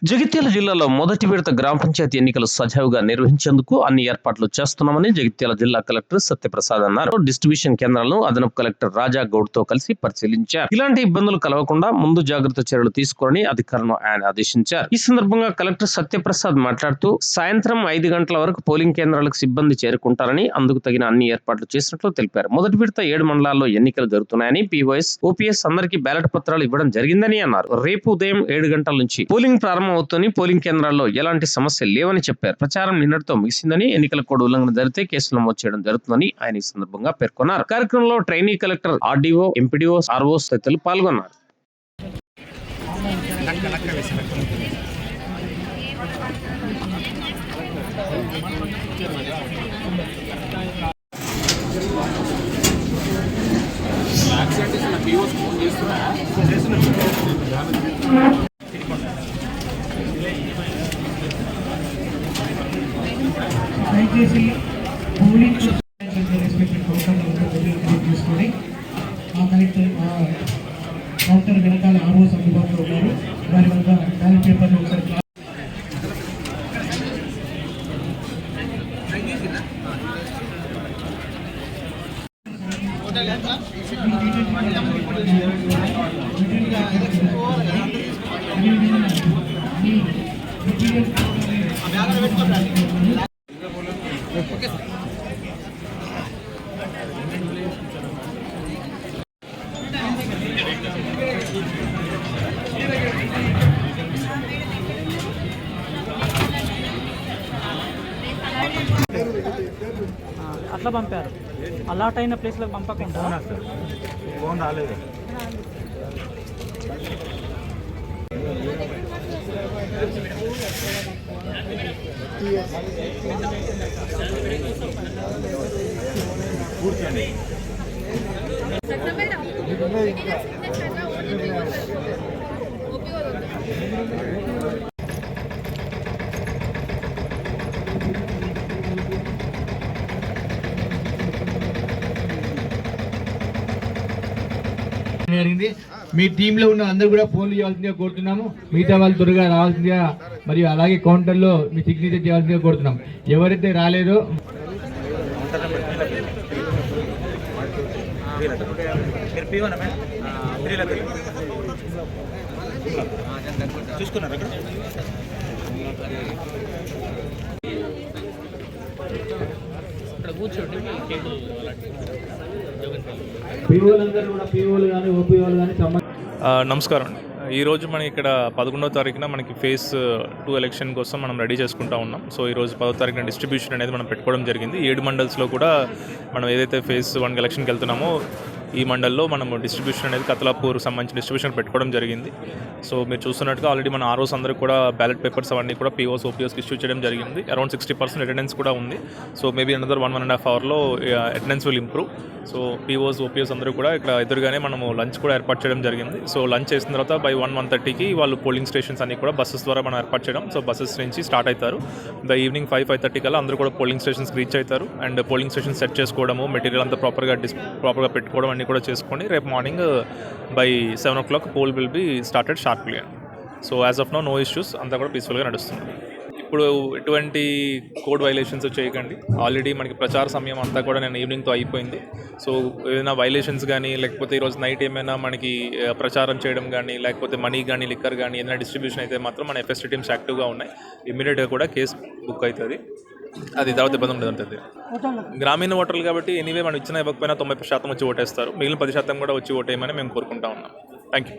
జగిత్యాల జిల్లాలో మొదటి విడత గ్రామ పంచాయతీ ఎన్నికలు సజావుగా నిర్వహించేందుకు అన్ని ఏర్పాట్లు చేస్తున్నామని జగిత్యాల జిల్లా కలెక్టర్ సత్యప్రసాద్ అన్నారు. డిస్ట్రిబ్యూషన్ కేంద్రాలను అదనపు కలెక్టర్ రాజా గౌడ్తో కలిసి పరిశీలించారు. ఇలాంటి ఇబ్బందులు కలవకుండా ముందు జాగ్రత్త చర్యలు తీసుకోవాలని అధికారులను ఆయన ఆదేశించారు. ఈ సందర్భంగా కలెక్టర్ సత్యప్రసాద్ మాట్లాడుతూ సాయంత్రం ఐదు గంటల వరకు పోలింగ్ కేంద్రాలకు సిబ్బంది చేరుకుంటారని అందుకు తగిన అన్ని ఏర్పాట్లు చేసినట్లు తెలిపారు. మొదటి విడత ఏడు మండలాల్లో ఎన్నికలు జరుగుతున్నాయని పీఓఎస్ ఓపీఎస్ అందరికీ బ్యాలెట్ పత్రాలు ఇవ్వడం జరిగిందని అన్నారు. రేపు ఉదయం ఏడు గంటల నుంచి పోలింగ్ ప్రారంభం అవుతుంది పోలింగ్ కేంద్రాల్లో ఎలాంటి సమస్యలు లేవని చెప్పారు. ప్రచారం నిన్నటితో ముగిసిందని ఎన్నికల కోడ్ ఉల్లంఘన జరిగితే కేసులు నమోదు చేయడం జరుగుతుందని ఆయన ఈ సందర్భంగా పేర్కొన్నారు. కార్యక్రమంలో trainee collector R D O M P D O R O తదితరులు పాల్గొన్నారు. దయచేసి పోలింగ్ రెస్పెక్టెడ్ కౌంటర్ తీసుకొని ఆ కలెక్టర్ కౌంటర్ వెనకాల ఆర్ఓస్ అందుబాటులో ఉన్నారు. వారి వద్ద బ్యాలెట్ పేపర్లు ఒకసారి అట్లా పంపారు. అలాట్ అయిన ప్లేస్లకు పంపకుండా. ఫోన్ రాలేదు. జరిగింది. మీ టీంలో ఉన్న అందరూ కూడా ఫోన్లు చేయాల్సిందిగా కోరుతున్నాము. మిగతా వాళ్ళు త్వరగా రావాల్సిందిగా మరియు అలాగే కౌంటర్లో మీ సిగ్నేచర్ చేయాల్సిందిగా కోరుతున్నాం ఎవరైతే రాలేదో మీరు త్రీలకు చూసుకున్నారు అక్కడ నమస్కారం అండి. ఈరోజు మనం ఇక్కడ పదకొండవ తారీఖున మనకి ఫేస్ టూ ఎలక్షన్ కోసం మనం రెడీ చేసుకుంటా ఉన్నాం. సో ఈరోజు పదో తారీఖున డిస్ట్రిబ్యూషన్ అనేది మనం పెట్టుకోవడం జరిగింది. ఏడు మండల్స్లో కూడా మనం ఏదైతే ఫేస్ వన్ ఎలక్షన్కి వెళ్తున్నామో ఈ మండల్లో మనం డిస్ట్రిబ్యూషన్ అనేది కతలాపూర్ సంబంధించిన డిస్ట్రిబ్యూషన్ పెట్టుకోవడం జరిగింది. సో మీరు చూస్తున్నట్టుగా ఆల్రెడీ మన ఆర్ఓస్ అందరూ కూడా బ్యాలెట్ పేపర్స్ అవన్నీ కూడా పీఓస్ ఓపీఓస్కి ఇష్యూ చేయడం జరిగింది. అరౌండ్ సిక్స్టీ పర్సెంట్ అటెండెన్స్ కూడా ఉంది. So maybe another one one and half అవర్లో attendance will improve so P Os O P Os అందరూ కూడా ఇక్కడ ఎదురుగానే మనము లంచ్ కూడా ఏర్పాటు చేయడం జరిగింది. సో లంచ్ చేసిన తర్వాత బై వన్ వన్ థర్టీకి వాళ్ళు పోలింగ్ స్టేషన్స్ అన్ని కూడా బస్సెస్ ద్వారా మనం ఏర్పాటు చేయడం. సో బస్సెస్ నుంచి స్టార్ట్ అవుతారు. The evening five five thirty కల్లా అందరూ కూడా పోలింగ్ స్టేషన్స్కి రీచ్ అవుతారు. అండ్ పోలింగ్ స్టేషన్ సెట్ చేసుకోవడము మెటీరియల్ అంతా ప్రాపర్గా డిస్ ప్రాపర్గా పెట్టుకోవడం అన్ని కూడా చేసుకోండి రేపు morning by seven o'clock poll will be started sharply so as of no no issues అంతా కూడా పీస్ఫుల్గా నడుస్తుంది. ఇప్పుడు ఎటువంటి కోడ్ వైలేషన్స్ చేయకండి. ఆల్రెడీ మనకి ప్రచార సమయం అంతా కూడా నేను ఈవినింగ్తో అయిపోయింది. సో ఏదైనా వైలేషన్స్ కానీ లేకపోతే ఈరోజు నైట్ ఏమైనా మనకి uh, ప్రచారం చేయడం కానీ లేకపోతే మనీ కానీ లిక్కర్ కానీ ఏదైనా డిస్ట్రిబ్యూషన్ అయితే మాత్రం మన ఎఫ్ఎస్టీ టీమ్స్ యాక్టివ్గా ఉన్నాయి. ఇమీడియట్గా కూడా కేసు బుక్ అవుతుంది. అది తర్వాత ఇబ్బంది ఉండదు ఉంటుంది గ్రామీణ ఓటర్లు కాబట్టి ఎనీవే మనం ఇచ్చిన ఇవ్వకపోయినా తొంభై శాతం వచ్చి ఓటేస్తారు. మిగిలిన పది శాతం కూడా వచ్చి ఓటేయమని మేము కోరుకుంటా ఉన్నాం. Thank you